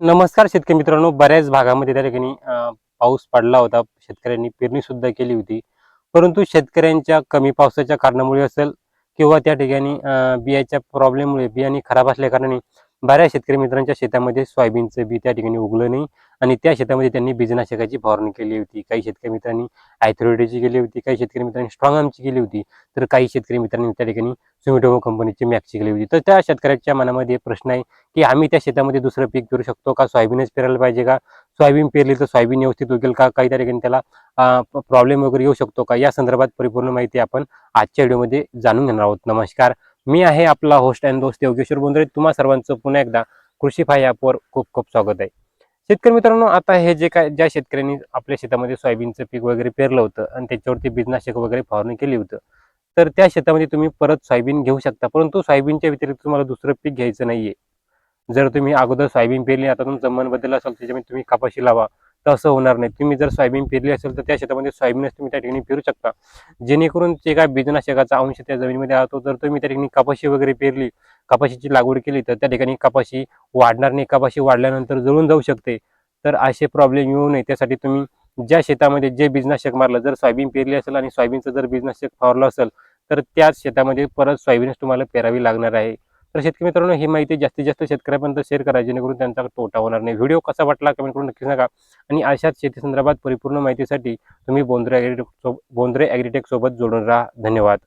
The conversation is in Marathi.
नमस्कार शेतकरी मित्रांनो. बऱ्याच भागामध्ये त्या ठिकाणी पाऊस पडला होता. शेतकऱ्यांनी पेरणी सुद्धा केली होती. परंतु शेतकऱ्यांच्या कमी पावसाच्या कारणामुळे असेल किंवा त्या ठिकाणी बियाच्या प्रॉब्लेममुळे बियाणे खराब असल्या कारणाने बऱ्याच शेतकरी मित्रांच्या शेतामध्ये सोयाबीनचं बी त्या ठिकाणी उगलं नाही. आणि त्या शेतामध्ये त्यांनी बीजनाशकाची फवारणी केली होती काही शेतकरी मित्रांनी आयथ्रोडेची केली होती काही शेतकरी मित्रांनी स्ट्रॉंग आमची केली होती तर काही शेतकरी मित्रांनी त्या ठिकाणी सुमिटोमो कंपनीची मॅक्सची केली होती. तर त्या शेतकऱ्याच्या मनामध्ये प्रश्न आहे की आम्ही त्या शेतामध्ये दुसरं पीक पेरू शकतो का? सोयाबीनच पेरायला पाहिजे का? सोयाबीन पेरली तर सोयाबीन व्यवस्थित उगेल का? काही त्या ठिकाणी त्याला प्रॉब्लेम वगैरे येऊ शकतो का? या संदर्भात परिपूर्ण माहिती आपण आजच्या व्हिडिओमध्ये जाणून घेणार आहोत. नमस्कार. मी आहे आपला होस्ट अँड दोस्त योगेश्वर बोंद्रे. तुम्हा सर्वांचं पुन्हा एकदा कृषी फाय ॲपवर खूप खूप स्वागत आहे. शेतकरी मित्रांनो आता हे जे काय ज्या शेतकऱ्यांनी आपल्या शेतामध्ये सोयाबीनचं पीक वगैरे पेरलं होतं आणि त्याच्यावरती बीजनाशक वगैरे फवारणी केली होतं तर त्या शेतामध्ये तुम्ही परत सोयाबीन घेऊ शकता. परंतु सोयाबीनच्या व्यतिरिक्त तुम्हाला दुसरं पीक घ्यायचं नाहीये. जर तुम्ही अगोदर सोयाबीन पेरली आता तुमचं मन बदल असेल त्याच्यामध्ये तुम्ही कपाशी लावा. तसं होणार नाही. तुम्ही जर सोयाबीन पेरली असेल तर त्या शेतामध्ये सोयाबीनच तुम्ही त्या ठिकाणी पेरू शकता. जेणेकरून जे काय बीजनाशकाचा अंश त्या जमिनीमध्ये राहतो जर तुम्ही त्या ठिकाणी कपाशी वगैरे पेरली कपाशीची लागवड केली तर त्या ठिकाणी कपाशी वाढणार नाही. कपाशी वाढल्यानंतर जळून जाऊ शकते. तर असे प्रॉब्लेम येऊ नये. त्यासाठी तुम्ही ज्या शेतामध्ये जे बीजनाशक मारलं जर सोयाबीन पेरली असेल आणि सोयाबीनचं जर बीजनाशक फवारलं असेल तर त्याच शेतामध्ये परत सोयाबीनच तुम्हाला पेरावी लागणार आहे. तर शेतकरी मित्रांनो ही माहिती जास्तीत जास्त शेतकऱ्यापर्यंत शेअर करा जेणेकरून त्यांचा तोटा होणार नाही. व्हिडिओ कसा वाटला कमेंट करून नक्की सांगा. आणि अशाच शेती संदर्भात परिपूर्ण माहितीसाठी तुम्ही बोंद्रे ॲग्रीटेक बोंद्रे ॲग्रीटेक सोबत जोडून राहा. धन्यवाद.